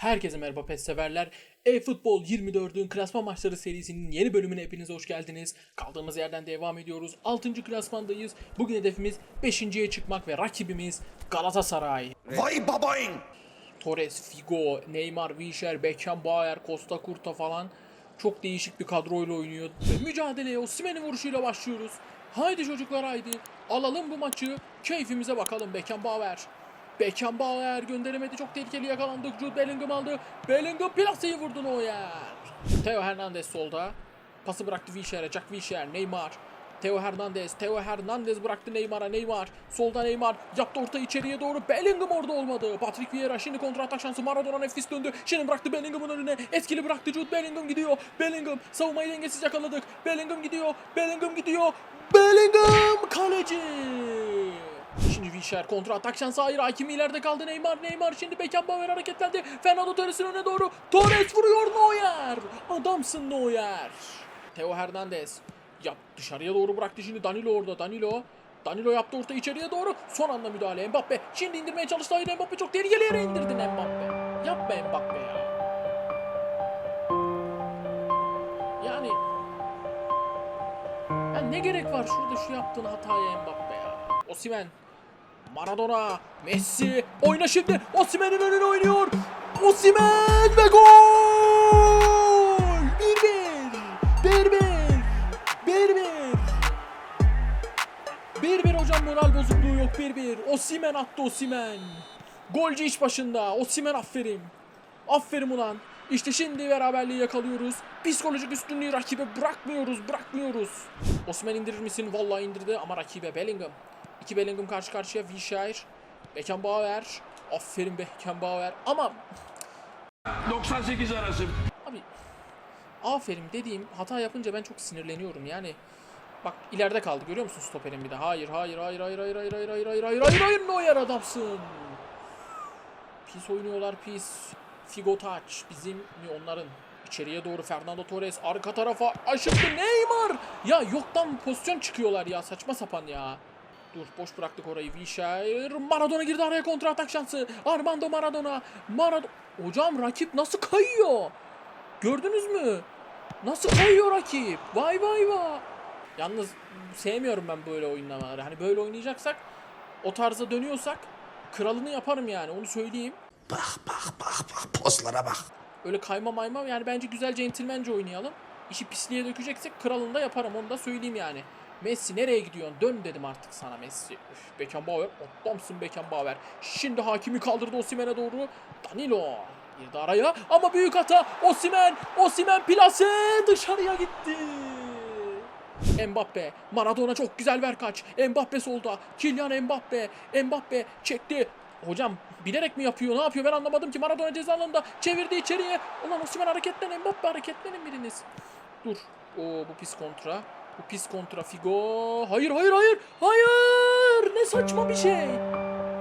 Herkese merhaba PES severler. E-Futbol 24'ün klasman maçları serisinin yeni bölümüne hepiniz hoş geldiniz. Kaldığımız yerden devam ediyoruz. 6. klasmandayız. Bugün hedefimiz 5.ye çıkmak ve rakibimiz Galatasaray. Vay babayın. Torres, Figo, Neymar, Wilshere, Beckenbauer, Costa Curta falan çok değişik bir kadroyla oynuyor. Ve mücadeleye Osimhen'in vuruşuyla başlıyoruz. Haydi çocuklar haydi. Alalım bu maçı. Keyfimize bakalım Beckenbauer. Beckenbauer gönderemedi. Çok tehlikeli yakalandık. Jude Bellingham aldı. Bellingham plaseyi vurdu Neuer. Theo Hernandez solda. Pası bıraktı Wilshere'e. Jack Wilshere, Neymar. Theo Hernandez, Theo Hernandez bıraktı Neymar'a. Neymar, solda Neymar yaptı orta içeriye doğru. Bellingham orada olmadı. Patrick Vieira şimdi kontra atak şansı. Maradona nefis döndü. Şimdi bıraktı Bellingham'ın önüne. Etkili bıraktı Jude Bellingham gidiyor. Bellingham savunmayı dengesiz yakaladık. Bellingham gidiyor. Bellingham gidiyor. Bellingham kaleci. Şimdi Wilshere kontra atak şansı. Hayır Hakimi ileride kaldı. Neymar Neymar. Şimdi Beckenbauer hareketlendi. Fernando Torres'in önüne doğru. Torres vuruyor Neuer. Adamsın Neuer. Theo Hernandez Yap dışarıya doğru bıraktı. Şimdi Danilo orada. Danilo Danilo yaptı orta içeriye doğru. Son anda müdahale. Mbappe şimdi indirmeye çalıştı. Hayır Mbappe çok tehlikeli yere indirdin Mbappe. Yapma Mbappe ya. Yani ya ne gerek var şurada şu yaptığın hataya Mbappe ya? Osimhen Maradona, Messi, oyna şimdi. Osimhen'in önüne oynuyor. Osimhen ve gol! 1-1. 1-1. 1-1. 1-1 hocam moral bozukluğu yok 1-1. Osimhen attı Osimhen. Golcü iş başında. Osimhen aferin. Aferin ulan. İşte şimdi beraberliği yakalıyoruz. Psikolojik üstünlüğü rakibe bırakmıyoruz, bırakmıyoruz. Osman indirir misin? Vallahi indirdi ama rakibe Bellingham. İki Bellingham karşı karşıya. Wilshere. Beckenbauer. Aferin Beckenbauer. Ama 98 arası. abi aferin dediğim hata yapınca ben çok sinirleniyorum. Yani bak ileride kaldı görüyor musun stoperin bir de? Hayır hayır hayır hayır hayır hayır hayır hayır hayır hayır hayır hayır Neuer adamsın. Pis oynuyorlar pis. Figo Touch bizim mi onların? İçeriye doğru Fernando Torres arka tarafa aşırttı Neymar. Ya yoktan pozisyon çıkıyorlar ya saçma sapan ya. Dur boş bıraktık orayı Wilshere. Maradona girdi araya kontra atak şansı. Armando Maradona. Maradona. Hocam rakip nasıl kayıyor? Gördünüz mü? Nasıl kayıyor rakip? Vay vay vay. Yalnız sevmiyorum ben böyle oynamaları. Hani böyle oynayacaksak o tarza dönüyorsak kralını yaparım yani onu söyleyeyim. Bak bak bak bak pozlara bak. Öyle kayma mayma yani bence güzel centilmence oynayalım. İşi pisliğe dökeceksek kralını da yaparım onu da söyleyeyim yani. Messi nereye gidiyorsun? Dön dedim artık sana Messi. Üf, Beckenbauer. Adamsın Beckenbauer. Şimdi hakimi kaldırdı Osimhen'e doğru. Danilo. Girdi araya ama büyük hata. Osimhen. Osimhen plase dışarıya gitti. Mbappe. Maradona çok güzel ver kaç. Mbappe solda. Kylian Mbappe. Mbappe çekti. Hocam bilerek mi yapıyor? Ne yapıyor? Ben anlamadım ki. Maradona ceza çevirdi içeriye. Ulan Osimhen hareketlen. Mbappe hareketlenin biriniz. Dur. Oo bu pis kontra. Bu pis kontra Figo. Hayır hayır hayır. Hayır. Ne saçma bir şey.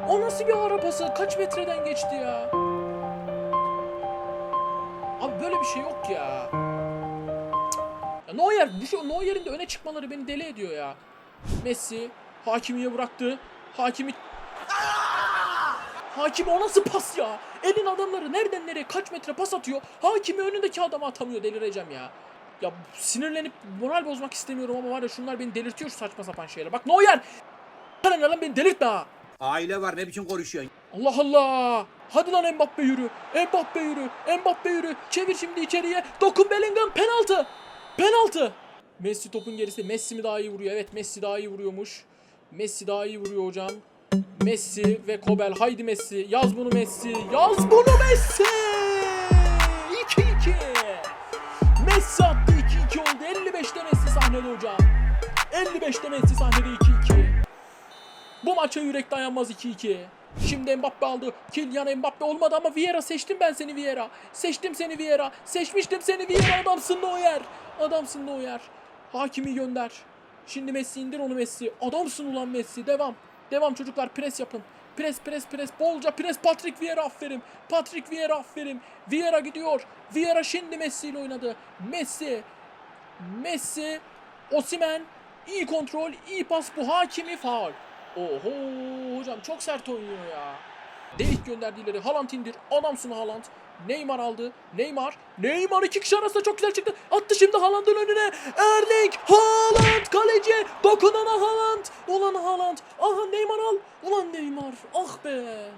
O nasıl bir ara pası? Kaç metreden geçti ya? Abi böyle bir şey yok ya. Ya Neuer, bu şey, Neuer'in de öne çıkmaları beni deli ediyor ya. Messi Hakimi'ye bıraktı. Hakimi Hakimi o nasıl pas ya? Elin adamları nereden nereye kaç metre pas atıyor. Hakimi önündeki adamı atamıyor delireceğim ya. Ya sinirlenip moral bozmak istemiyorum ama var ya şunlar beni delirtiyor şu saçma sapan şeyler. Bak Neuer! Ne lan beni delirtme ha. Aile var ne biçim konuşuyorsun? Allah Allah! Hadi lan Mbappe yürü. Mbappe yürü. Mbappe yürü. Çevir şimdi içeriye. Dokun Bellingham penaltı. Penaltı. Messi topun gerisi. Messi mi daha iyi vuruyor? Evet Messi daha iyi vuruyormuş. Messi daha iyi vuruyor hocam. Messi ve Kobel. Haydi Messi. Yaz bunu Messi. Yaz bunu Messi. Sahnede hocam. 55'te Messi sahnede 2-2. Bu maça yürek dayanmaz 2-2. Şimdi Mbappe aldı. Kylian Mbappe olmadı ama Vieira seçtim ben seni Vieira. Seçtim seni Vieira. Seçmiştim seni Vieira. Adamsın Neuer. Adamsın Neuer. Hakimi gönder. Şimdi Messi indir onu Messi. Adamsın ulan Messi. Devam. Devam çocuklar pres yapın. Pres pres pres bolca pres Patrick Vieira aferin. Patrick Vieira aferin. Vieira gidiyor. Vieira şimdi Messi ile oynadı. Messi. Messi. Osimen. iyi kontrol, iyi pas bu hakimi faul. Oho hocam çok sert oynuyor ya. Delik gönderdi ileri. Haaland indir. Adamsın Haaland. Neymar aldı. Neymar. Neymar iki kişi arasında çok güzel çıktı. Attı şimdi Haaland'ın önüne. Erling Haaland kaleci. Dokunana Haaland. Ulan Haaland. Aha Neymar al. Ulan Neymar. Ah be.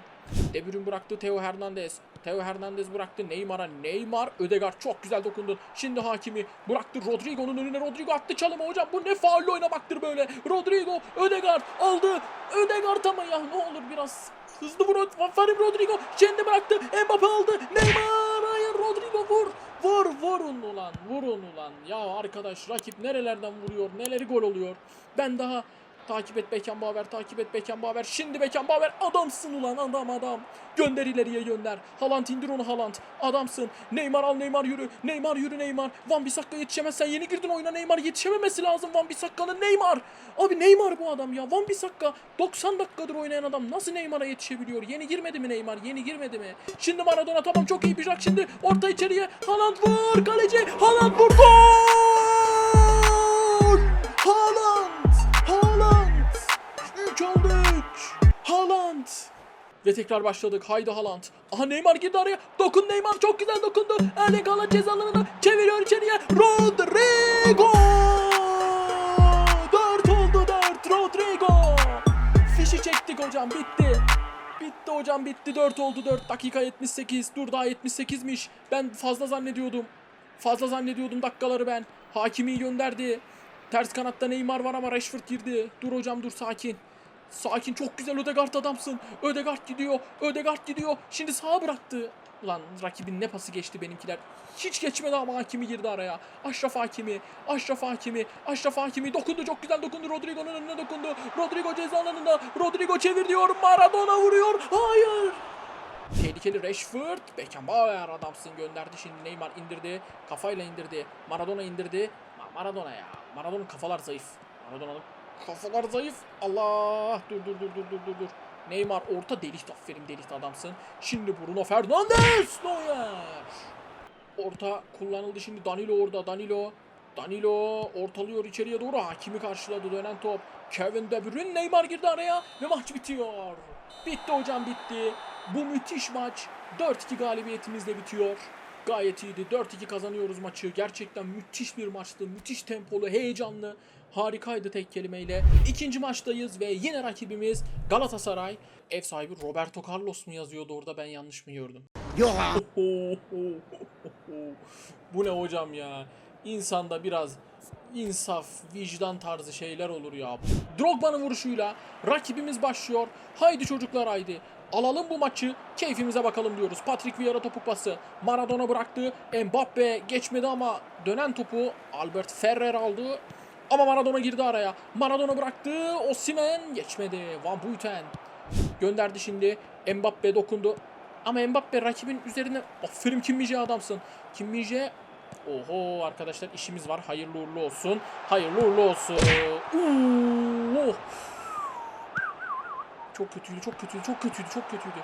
De Bruyne bıraktı Theo Hernandez. Theo Hernandez bıraktı Neymar'a. Neymar Ödegaard çok güzel dokundun. Şimdi hakimi bıraktı Rodrigo'nun önüne. Rodrigo attı çalımı hocam. Bu ne faulle oynamaktır böyle. Rodrigo Ödegaard aldı. Ödegaard ama ya ne olur biraz hızlı vur. Aferin Rodrigo. Şimdi bıraktı. Mbappe aldı. Neymar. Hayır Rodrigo vur. Vur vurun ulan. Vurun ulan. Ya arkadaş rakip nerelerden vuruyor. Neleri gol oluyor. Ben daha Takip et Beckenbauer, takip et Beckenbauer. Şimdi Beckenbauer adamsın ulan adam adam. Gönder ileriye gönder. Haaland indir onu Haaland. Adamsın. Neymar al Neymar yürü. Neymar yürü Neymar. Van Bissaka yetişemezsen yeni girdin oyuna Neymar yetişememesi lazım Van Bissaka'nın Neymar. Abi Neymar bu adam ya. Van Bissaka 90 dakikadır oynayan adam nasıl Neymar'a yetişebiliyor? Yeni girmedi mi Neymar? Yeni girmedi mi? Şimdi Maradona tamam çok iyi bir jak şimdi. Orta içeriye. Haaland vur kaleci. Haaland vur gol. Haaland. 3 oldu 3. Haaland. Ve tekrar başladık. Haydi Haaland. Aha Neymar girdi araya. Dokun Neymar. Çok güzel dokundu. Erling Haaland ceza alanına çeviriyor içeriye. Rodrigo. 4 oldu 4. Rodrigo. Fişi çektik hocam. Bitti. Bitti hocam bitti. 4 oldu 4. Dakika 78. Dur daha 78'miş. Ben fazla zannediyordum. Fazla zannediyordum dakikaları ben. Hakimi gönderdi. Ters kanatta Neymar var ama Rashford girdi. Dur hocam dur sakin. Sakin çok güzel Ödegaard adamsın. Ödegaard gidiyor. Ödegaard gidiyor. Şimdi sağa bıraktı. Ulan rakibin ne pası geçti benimkiler. Hiç geçmedi ama Hakimi girdi araya. Aşraf Hakimi. Aşraf Hakimi. Aşraf Hakimi dokundu çok güzel dokundu. Rodrigo'nun önüne dokundu. Rodrigo ceza alanında. Rodrigo çevir diyor. Maradona vuruyor. Hayır. Tehlikeli Rashford. Beckenbauer adamsın gönderdi şimdi Neymar indirdi. Kafayla indirdi. Maradona indirdi. Ma- Maradona ya. Maradona'nın kafalar zayıf. Maradona'nın kafalar zayıf. Allah. Dur dur dur dur dur dur dur. Neymar orta delik aferin delik adamsın. Şimdi Bruno Fernandes. Neuer. Orta kullanıldı şimdi Danilo orada. Danilo. Danilo ortalıyor içeriye doğru. Hakimi karşıladı dönen top. Kevin De Bruyne Neymar girdi araya ve maç bitiyor. Bitti hocam bitti. Bu müthiş maç 4-2 galibiyetimizle bitiyor. Gayet iyiydi. 4-2 kazanıyoruz maçı. Gerçekten müthiş bir maçtı. Müthiş tempolu, heyecanlı. Harikaydı tek kelimeyle. İkinci maçtayız ve yine rakibimiz Galatasaray. Ev sahibi Roberto Carlos mu yazıyordu orada ben yanlış mı gördüm? Yok. Bu ne hocam ya? İnsanda biraz insaf, vicdan tarzı şeyler olur ya. Drogba'nın vuruşuyla rakibimiz başlıyor. Haydi çocuklar haydi. Alalım bu maçı. Keyfimize bakalım diyoruz. Patrick Vieira topu pası. Maradona bıraktı. Mbappe geçmedi ama dönen topu Albert Ferrer aldı. Ama Maradona girdi araya. Maradona bıraktı. Osimhen geçmedi. Van Buiten gönderdi şimdi. Mbappe dokundu. Ama Mbappe rakibin üzerine aferin Kim Min-jae adamsın. Kim Min-jae Oho arkadaşlar işimiz var. Hayırlı uğurlu olsun. Hayırlı uğurlu olsun. Oh. Çok kötüydü, çok kötüydü, çok kötüydü, çok kötüydü.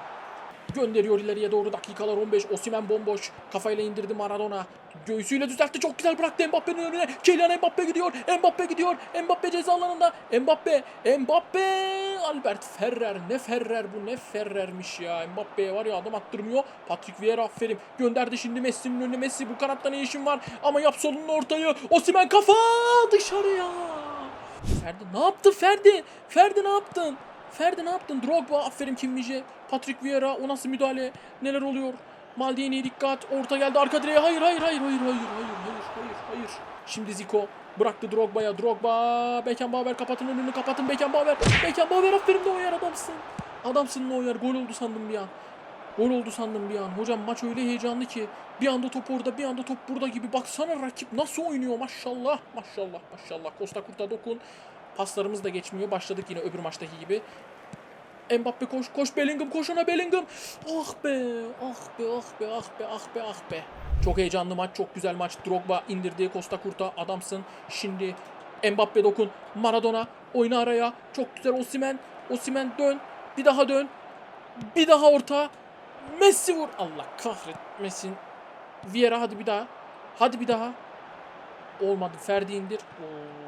Gönderiyor ileriye doğru dakikalar 15. Osimen bomboş. Kafayla indirdi Maradona. Göğsüyle düzeltti. Çok güzel bıraktı Mbappe'nin önüne. Kylian Mbappe gidiyor. Mbappe gidiyor. Mbappe ceza alanında. Mbappe. Mbappe. Albert Ferrer. Ne Ferrer bu ne Ferrer'miş ya. Mbappe'ye var ya adam attırmıyor. Patrick Vieira aferin. Gönderdi şimdi Messi'nin önüne. Messi bu kanatta ne işin var? Ama yap solunun ortayı. Osimen kafa dışarıya. Ferdi ne yaptı Ferdi? Ferdi ne yaptın? Ferdi ne yaptın? Drogba aferin Kim Min-jae. Patrick Vieira o nasıl müdahale? Neler oluyor? Maldini dikkat. Orta geldi arka direğe. Hayır hayır hayır hayır hayır hayır hayır hayır hayır. Şimdi Zico bıraktı Drogba'ya. Drogba Beckenbauer kapatın önünü kapatın Beckenbauer. Beckenbauer aferin Neuer adamsın. Adamsın Neuer. Gol oldu sandım bir an. Gol oldu sandım bir an. Hocam maç öyle heyecanlı ki bir anda top orada bir anda top burada gibi. Baksana rakip nasıl oynuyor maşallah. Maşallah maşallah. Costa Kurt'a dokun. Paslarımız da geçmiyor. Başladık yine öbür maçtaki gibi. Mbappe koş koş Bellingham koş ona Bellingham. Ah be ah be ah be ah be ah be ah be. Çok heyecanlı maç çok güzel maç. Drogba indirdi Costa Kurt'a adamsın. Şimdi Mbappe dokun. Maradona oyna araya. Çok güzel Osimen. Osimen dön. Bir daha dön. Bir daha orta. Messi vur. Allah kahretmesin. Vieira hadi bir daha. Hadi bir daha. Olmadı. Ferdi indir. Oo,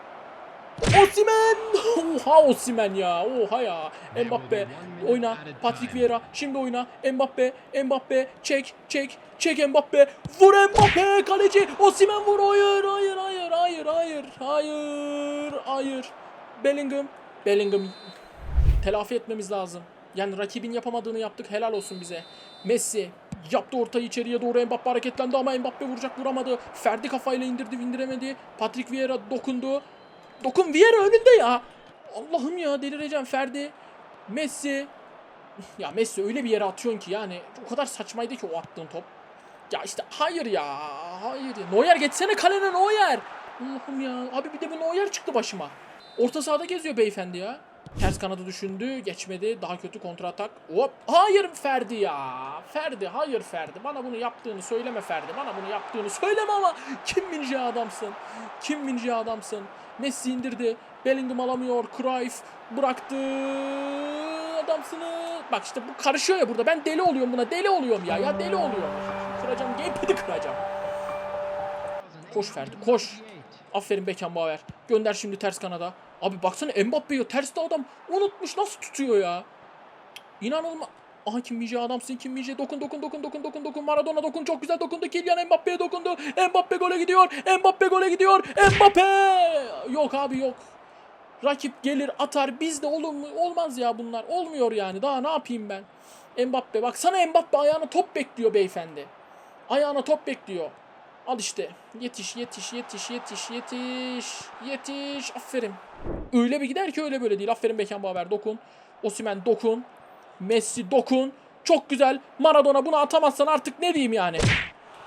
Osimhen! Oha Osimhen ya. Oha ya. Mbappe oyna. Patrick Vieira şimdi oyna. Mbappe, Mbappe çek, çek, çek Mbappe. Vur Mbappe kaleci. Osimhen vur. Hayır, hayır, hayır, hayır, hayır, hayır, hayır. Bellingham, Bellingham telafi etmemiz lazım. Yani rakibin yapamadığını yaptık. Helal olsun bize. Messi yaptı ortayı içeriye doğru Mbappe hareketlendi ama Mbappe vuracak vuramadı. Ferdi kafayla indirdi indiremedi. Patrick Vieira dokundu. Dokun Vieira önünde ya. Allah'ım ya delireceğim Ferdi. Messi. Ya Messi öyle bir yere atıyorsun ki yani o kadar saçmaydı ki o attığın top. Ya işte hayır ya. Hayır ya. Neuer geçsene kalene Neuer. Allah'ım ya. Abi bir de bu Neuer çıktı başıma. Orta sahada geziyor beyefendi ya. Ters kanadı düşündü. Geçmedi. Daha kötü kontra atak. Hop. Hayır Ferdi ya. Ferdi. Hayır Ferdi. Bana bunu yaptığını söyleme Ferdi. Bana bunu yaptığını söyleme ama. Kim minci adamsın. Kim minci adamsın. Messi indirdi. Bellingham alamıyor. Cruyff bıraktı. Adamsını. Bak işte bu karışıyor ya burada. Ben deli oluyorum buna. Deli oluyorum ya. Ya deli oluyorum. Kıracağım. Gamepad'i kıracağım. Koş Ferdi koş. Aferin Beckenbauer. Gönder şimdi ters kanada. Abi baksana Mbappe'yi terste adam. Unutmuş nasıl tutuyor ya. İnanılmaz. Aha Kim Minje adamsın Kim Minje dokun dokun dokun dokun dokun dokun. Maradona dokun çok güzel dokundu. Kylian Mbappe'ye dokundu. Mbappe gole gidiyor Mbappe gole gidiyor. Mbappe! Yok abi yok. Rakip gelir atar. Bizde olur mu? Olmaz ya bunlar. Olmuyor yani. Daha ne yapayım ben? Mbappe baksana Mbappe ayağına top bekliyor beyefendi. Ayağına top bekliyor. Al işte. Yetiş, yetiş, yetiş, yetiş, yetiş, yetiş. Aferin. Öyle bir gider ki öyle böyle değil. Aferin Beckenbauer dokun. Osimhen dokun. Messi dokun. Çok güzel. Maradona bunu atamazsan artık ne diyeyim yani?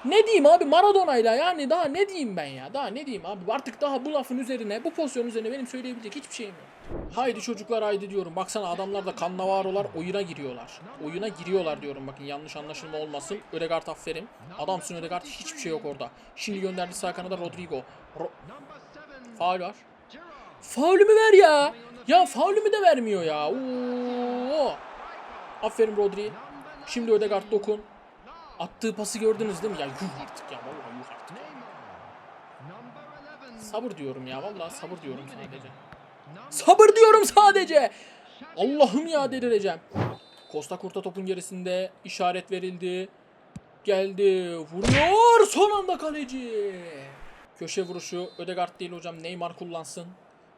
Ne diyeyim abi Maradona'yla yani daha ne diyeyim ben ya? Daha ne diyeyim abi? Artık daha bu lafın üzerine, bu pozisyon üzerine benim söyleyebilecek hiçbir şeyim yok. Haydi çocuklar haydi diyorum. Baksana adamlar da kannavarolar oyuna giriyorlar. Oyuna giriyorlar diyorum bakın yanlış anlaşılma olmasın. Ödegaard aferin. Adamsın Ödegaard hiçbir şey yok orada. Şimdi gönderdi sağ kanada Rodrigo. Ro Faul var. Faulümü ver ya. Ya faulümü de vermiyor ya. Oo. Aferin Rodri. Şimdi Ödegaard dokun. Attığı pası gördünüz değil mi? Ya yuh artık ya vallahi yuh artık. Sabır diyorum ya vallahi sabır diyorum sadece. Sabır diyorum sadece. Allah'ım ya delireceğim. Costa Kurta topun gerisinde işaret verildi. Geldi. Vuruyor. Son anda kaleci. Köşe vuruşu. Ödegaard değil hocam. Neymar kullansın.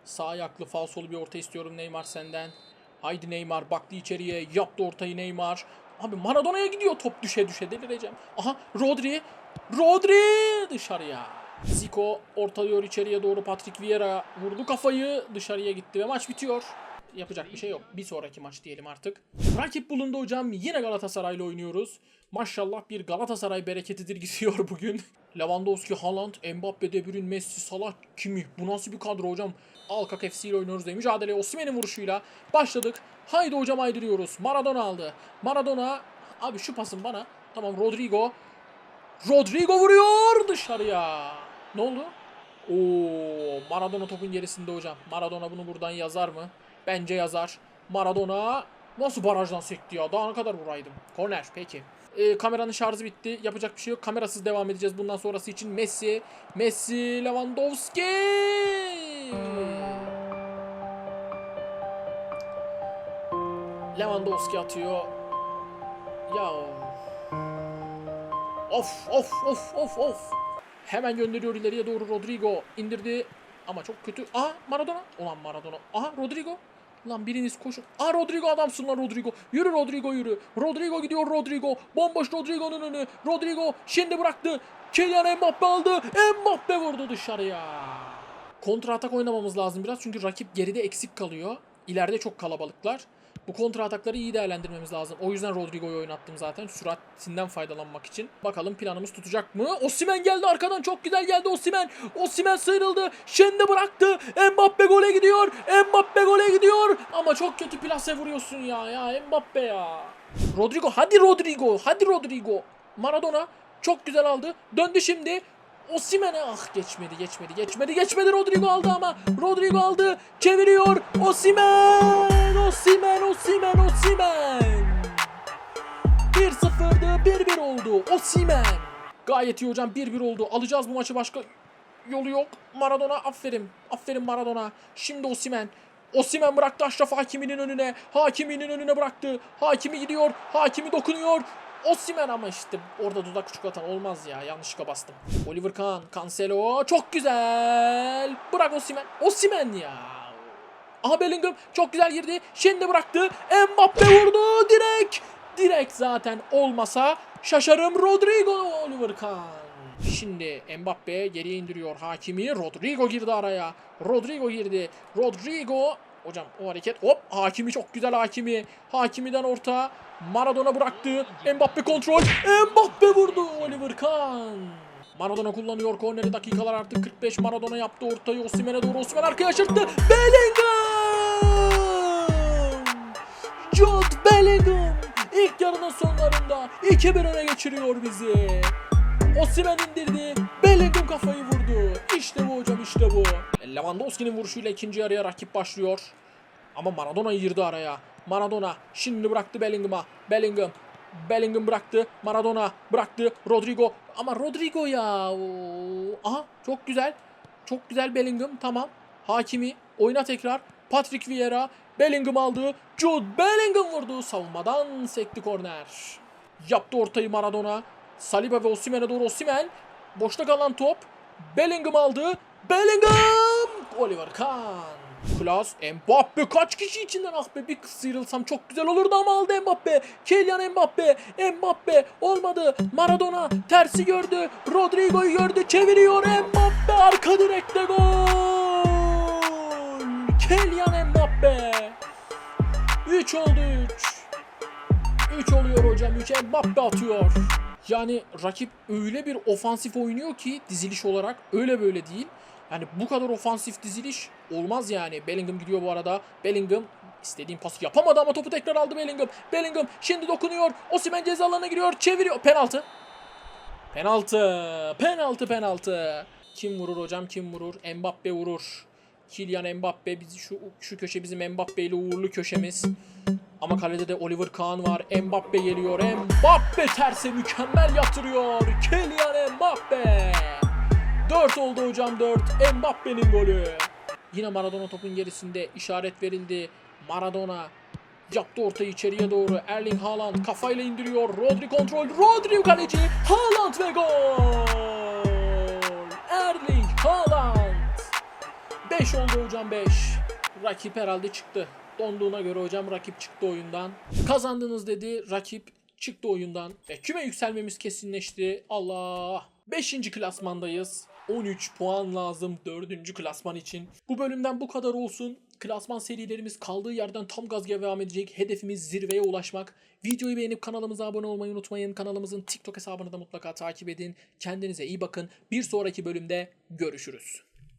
Sağ ayaklı falsolu bir orta istiyorum Neymar senden. Haydi Neymar baktı içeriye. Yaptı ortayı Neymar. Abi Maradona'ya gidiyor top düşe düşe delireceğim. Aha Rodri. Rodri dışarıya. Zico ortalıyor içeriye doğru Patrick Vieira vurdu kafayı dışarıya gitti ve maç bitiyor. Yapacak bir şey yok. Bir sonraki maç diyelim artık. Rakip bulundu hocam. Yine Galatasaray'la oynuyoruz. Maşallah bir Galatasaray bereketidir gidiyor bugün. Lewandowski, Haaland, Mbappe, De Bruyne, Messi, Salah, Kimi. Bu nasıl bir kadro hocam? Alkak FC ile oynuyoruz diye mücadele Osimhen'in vuruşuyla başladık. Haydi hocam haydırıyoruz. Maradona aldı. Maradona abi şu pasın bana. Tamam Rodrigo. Rodrigo vuruyor dışarıya. Ne oldu? Oo, Maradona topun gerisinde hocam. Maradona bunu buradan yazar mı? Bence yazar. Maradona nasıl barajdan sekti ya? Daha ne kadar vuraydım? Korner peki. Ee, kameranın şarjı bitti. Yapacak bir şey yok. Kamerasız devam edeceğiz bundan sonrası için. Messi, Messi, Lewandowski. Lewandowski atıyor. Ya Of of of of of. Hemen gönderiyor ileriye doğru Rodrigo. indirdi ama çok kötü. Aha Maradona. Ulan Maradona. Aha Rodrigo. Lan biriniz koşun. Aa Rodrigo adamsın lan Rodrigo. Yürü Rodrigo yürü. Rodrigo gidiyor Rodrigo. Bomboş Rodrigo'nun önü. Rodrigo şimdi bıraktı. Kylian Mbappe aldı. Mbappe vurdu dışarıya. Kontra atak oynamamız lazım biraz çünkü rakip geride eksik kalıyor. İleride çok kalabalıklar. Bu kontra atakları iyi değerlendirmemiz lazım. O yüzden Rodrigo'yu oynattım zaten. Süratinden faydalanmak için. Bakalım planımız tutacak mı? Osimen geldi arkadan. Çok güzel geldi Osimen. Osimen sıyrıldı. Şimdi bıraktı. Mbappe gole gidiyor. Mbappe gole gidiyor. Ama çok kötü plase vuruyorsun ya. Ya Mbappe ya. Rodrigo. Hadi Rodrigo. Hadi Rodrigo. Maradona. Çok güzel aldı. Döndü şimdi. Osimhen'e ah geçmedi geçmedi geçmedi geçmedi Rodrigo aldı ama Rodrigo aldı çeviriyor Osimhen Osimhen Osimhen Osimhen 1-0'dı 1-1 oldu Osimhen Gayet iyi hocam 1-1 oldu alacağız bu maçı başka yolu yok Maradona aferin aferin Maradona şimdi Osimhen Osimhen bıraktı Aşraf Hakimi'nin önüne. Hakimi'nin önüne bıraktı. Hakimi gidiyor. Hakimi dokunuyor. Osimhen ama işte orada dudak çikolatan olmaz ya. Yanlışlıkla bastım. Oliver Kahn, Cancelo çok güzel. Bırak Osimhen. Osimhen ya. Aha Bellingham çok güzel girdi. Şimdi bıraktı. Mbappe vurdu. Direkt. Direkt zaten olmasa şaşarım Rodrigo Oliver Kahn. Şimdi Mbappe geriye indiriyor Hakimi. Rodrigo girdi araya. Rodrigo girdi. Rodrigo Hocam o hareket hop Hakimi çok güzel Hakimi. Hakimi'den orta. Maradona bıraktı. Mbappe kontrol. Mbappe vurdu Oliver Kahn. Maradona kullanıyor korneri dakikalar artık 45 Maradona yaptı ortayı Osimhen'e doğru Osimhen arkaya aşırttı Bellingham Jude Bellingham ilk yarının sonlarında 2-1 öne geçiriyor bizi Osimhen indirdi Bellingham kafayı vurdu İşte bu hocam işte bu Lewandowski'nin vuruşuyla ikinci yarıya rakip başlıyor ama Maradona girdi araya. Maradona şimdi bıraktı Bellingham'a. Bellingham. Bellingham bıraktı. Maradona bıraktı. Rodrigo. Ama Rodrigo ya. Oo. Aha çok güzel. Çok güzel Bellingham. Tamam. Hakimi. Oyna tekrar. Patrick Vieira. Bellingham aldı. Jude Bellingham vurdu. Savunmadan sekti korner. Yaptı ortayı Maradona. Saliba ve Osimhen'e doğru Osimhen. Boşta kalan top. Bellingham aldı. Bellingham! Oliver Kahn. Klas Mbappe kaç kişi içinden ah be bir sıyrılsam çok güzel olurdu ama aldı Mbappe. Kylian Mbappe. Mbappe olmadı. Maradona tersi gördü. Rodrigo'yu gördü. Çeviriyor Mbappe arka direkte gol. Kylian Mbappe. 3 oldu 3. 3 oluyor hocam 3 Mbappe atıyor. Yani rakip öyle bir ofansif oynuyor ki diziliş olarak öyle böyle değil. Yani bu kadar ofansif diziliş olmaz yani. Bellingham gidiyor bu arada. Bellingham istediğim pası yapamadı ama topu tekrar aldı Bellingham. Bellingham şimdi dokunuyor. Osimhen ceza alanına giriyor. Çeviriyor. Penaltı. Penaltı. Penaltı penaltı. Kim vurur hocam kim vurur? Mbappe vurur. Kylian Mbappe bizi şu şu köşe bizim Mbappe ile uğurlu köşemiz. Ama kalede de Oliver Kahn var. Mbappe geliyor. Mbappe terse mükemmel yatırıyor. Kylian Mbappe. 4 oldu hocam 4. Mbappe'nin golü. Yine Maradona topun gerisinde işaret verildi. Maradona yaptı ortayı içeriye doğru. Erling Haaland kafayla indiriyor. Rodri kontrol. Rodri kaleci. Haaland ve gol. 5 oldu hocam 5. Rakip herhalde çıktı. Donduğuna göre hocam rakip çıktı oyundan. Kazandınız dedi. Rakip çıktı oyundan. Ve küme yükselmemiz kesinleşti. Allah. 5. klasmandayız. 13 puan lazım 4. klasman için. Bu bölümden bu kadar olsun. Klasman serilerimiz kaldığı yerden tam gaz devam edecek. Hedefimiz zirveye ulaşmak. Videoyu beğenip kanalımıza abone olmayı unutmayın. Kanalımızın TikTok hesabını da mutlaka takip edin. Kendinize iyi bakın. Bir sonraki bölümde görüşürüz.